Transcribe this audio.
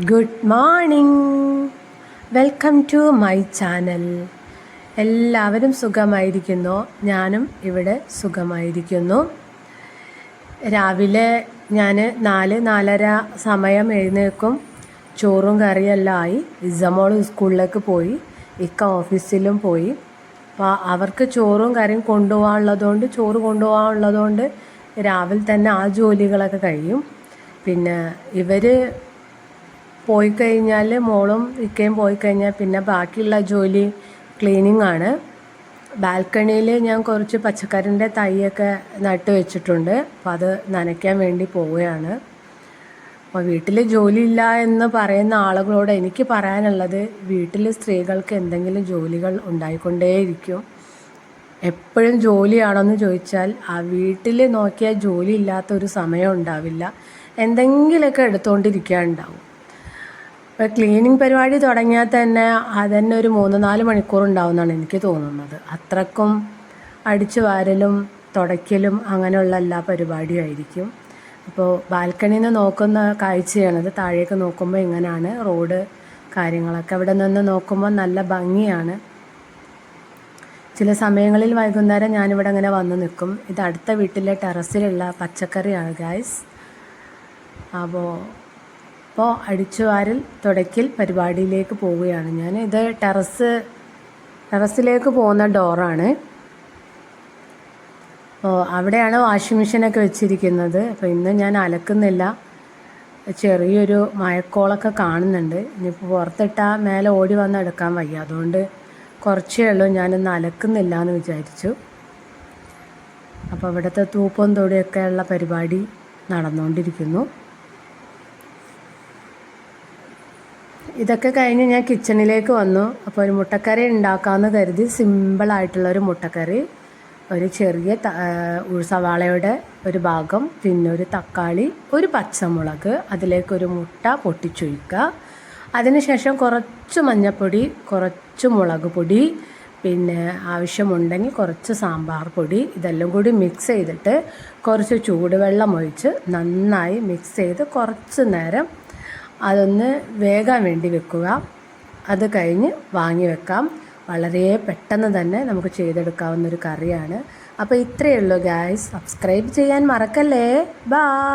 Good morning welcome to my channel എല്ലാവരും സുഖമായിരിക്കുന്നു? ഞാനും ഇവിടെ സുഖമായിരിക്കുന്നു. രാവിലെ ഞാൻ നാല് നാലര സമയം എഴുന്നേൽക്കും. ചോറും കറിയെല്ലാം ആയി. ഇസമോൾ സ്കൂളിലേക്ക് പോയി. ഇക്ക ഓഫീസിലും പോയി. അപ്പോൾ അവർക്ക് ചോറും കറിയും കൊണ്ടുപോകാനുള്ളതുകൊണ്ട് ചോറ് കൊണ്ടുപോകാനുള്ളതുകൊണ്ട് രാവിലെ തന്നെ ആ ജോലികളൊക്കെ കഴിയും. പിന്നെ ഇവർ പോയി കഴിഞ്ഞാൽ മോളും ഇക്കയും പോയി കഴിഞ്ഞാൽ പിന്നെ ബാക്കിയുള്ള ജോലി ക്ലീനിങ് ആണ് ബാൽക്കണിയിൽ ഞാൻ കുറച്ച് പച്ചക്കറിന്റെ തൈയൊക്കെ നട്ട് വെച്ചിട്ടുണ്ട്. അപ്പോൾ അത് നനയ്ക്കാൻ വേണ്ടി പോവുകയാണ്. അപ്പോൾ വീട്ടിൽ ജോലിയില്ല എന്ന് പറയുന്ന ആളുകളോട് എനിക്ക് പറയാനുള്ളത് വീട്ടിൽ സ്ത്രീകൾക്ക് എന്തെങ്കിലും ജോലികൾ ഉണ്ടായിക്കൊണ്ടേയിരിക്കും. എപ്പോഴും ജോലിയാണെന്ന് ചോദിച്ചാൽ ആ വീട്ടിൽ നോക്കിയാൽ ജോലി ഇല്ലാത്ത ഒരു സമയം ഉണ്ടാവില്ല. എന്തെങ്കിലുമൊക്കെ എടുത്തുകൊണ്ടിരിക്കാനുണ്ടാവും ക്ലീനിങ് പരിപാടി തുടങ്ങിയാൽ തന്നെ അതന്നെ ഒരു മൂന്ന് നാല് മണിക്കൂർ ഉണ്ടാവുമെന്നാണ് എനിക്ക് തോന്നുന്നത്. അത്രക്കും അടിച്ചു വാരലും തുടയ്ക്കലും അങ്ങനെയുള്ള എല്ലാ പരിപാടിയായിരിക്കും. അപ്പോൾ ബാൽക്കണിയിൽ നിന്ന് നോക്കുന്ന കാഴ്ചയാണത്. താഴേക്ക് നോക്കുമ്പോൾ ഇങ്ങനെയാണ് റോഡ് കാര്യങ്ങളൊക്കെ അവിടെ നിന്ന് നോക്കുമ്പോൾ നല്ല ഭംഗിയാണ്. ചില സമയങ്ങളിൽ വൈകുന്നേരം ഞാനിവിടെ അങ്ങനെ വന്ന് നിൽക്കും. ഇത് അടുത്ത വീട്ടിലെ ടെറസിലുള്ള പച്ചക്കറിയാണ് ഗായ്സ് അപ്പോൾ ഇപ്പോൾ അടിച്ചുവാരൽ തുടക്കിൽ പരിപാടിയിലേക്ക് പോവുകയാണ് ഞാൻ. ഇത് ടെറസ് ടെറസിലേക്ക് പോകുന്ന ഡോറാണ്. അപ്പോൾ അവിടെയാണ് വാഷിംഗ് മെഷീനൊക്കെ വെച്ചിരിക്കുന്നത്. അപ്പോൾ ഇന്ന് ഞാൻ അലക്കുന്നില്ല. ചെറിയൊരു മഴക്കോളൊക്കെ കാണുന്നുണ്ട്. ഇനിയിപ്പോൾ പുറത്തിട്ടാൽ മേലെ ഓടി വന്ന് എടുക്കാൻ വയ്യ. അതുകൊണ്ട് കുറച്ചേ ഉള്ളൂ. ഞാനിന്ന് അലക്കുന്നില്ല എന്ന് വിചാരിച്ചു. അപ്പോൾ ഇവിടുത്തെ തൂപ്പും തൊടിയൊക്കെയുള്ള പരിപാടി നടന്നുകൊണ്ടിരിക്കുന്നു. ഇതൊക്കെ കഴിഞ്ഞ് ഞാൻ കിച്ചണിലേക്ക് വന്നു. അപ്പോൾ ഒരു മുട്ടക്കറി ഉണ്ടാക്കാമെന്ന് കരുതി സിമ്പിളായിട്ടുള്ള ഒരു മുട്ടക്കറി ഒരു ചെറിയ സവാളയുടെ ഒരു ഭാഗം പിന്നെ ഒരു തക്കാളി ഒരു പച്ചമുളക് അതിലേക്കൊരു മുട്ട പൊട്ടിച്ചൊഴിക്കുക. അതിനുശേഷം കുറച്ച് മഞ്ഞൾപ്പൊടി കുറച്ച് മുളക് പൊടി പിന്നെ ആവശ്യമുണ്ടെങ്കിൽ കുറച്ച് സാമ്പാർ പൊടി ഇതെല്ലാം കൂടി മിക്സ് ചെയ്തിട്ട് കുറച്ച് ചൂടുവെള്ളം ഒഴിച്ച് നന്നായി മിക്സ് ചെയ്ത് കുറച്ച് നേരം അതൊന്ന് വേകാൻ വേണ്ടി വെക്കുക. അത് കഴിഞ്ഞ് വാങ്ങി വെക്കാം. വളരെ പെട്ടെന്ന് തന്നെ നമുക്ക് ചെയ്തെടുക്കാവുന്ന ഒരു കറിയാണ്. അപ്പോൾ ഇത്രയേ ഉള്ളൂ ഗായ്സ് സബ്സ്ക്രൈബ് ചെയ്യാൻ മറക്കല്ലേ. ബാ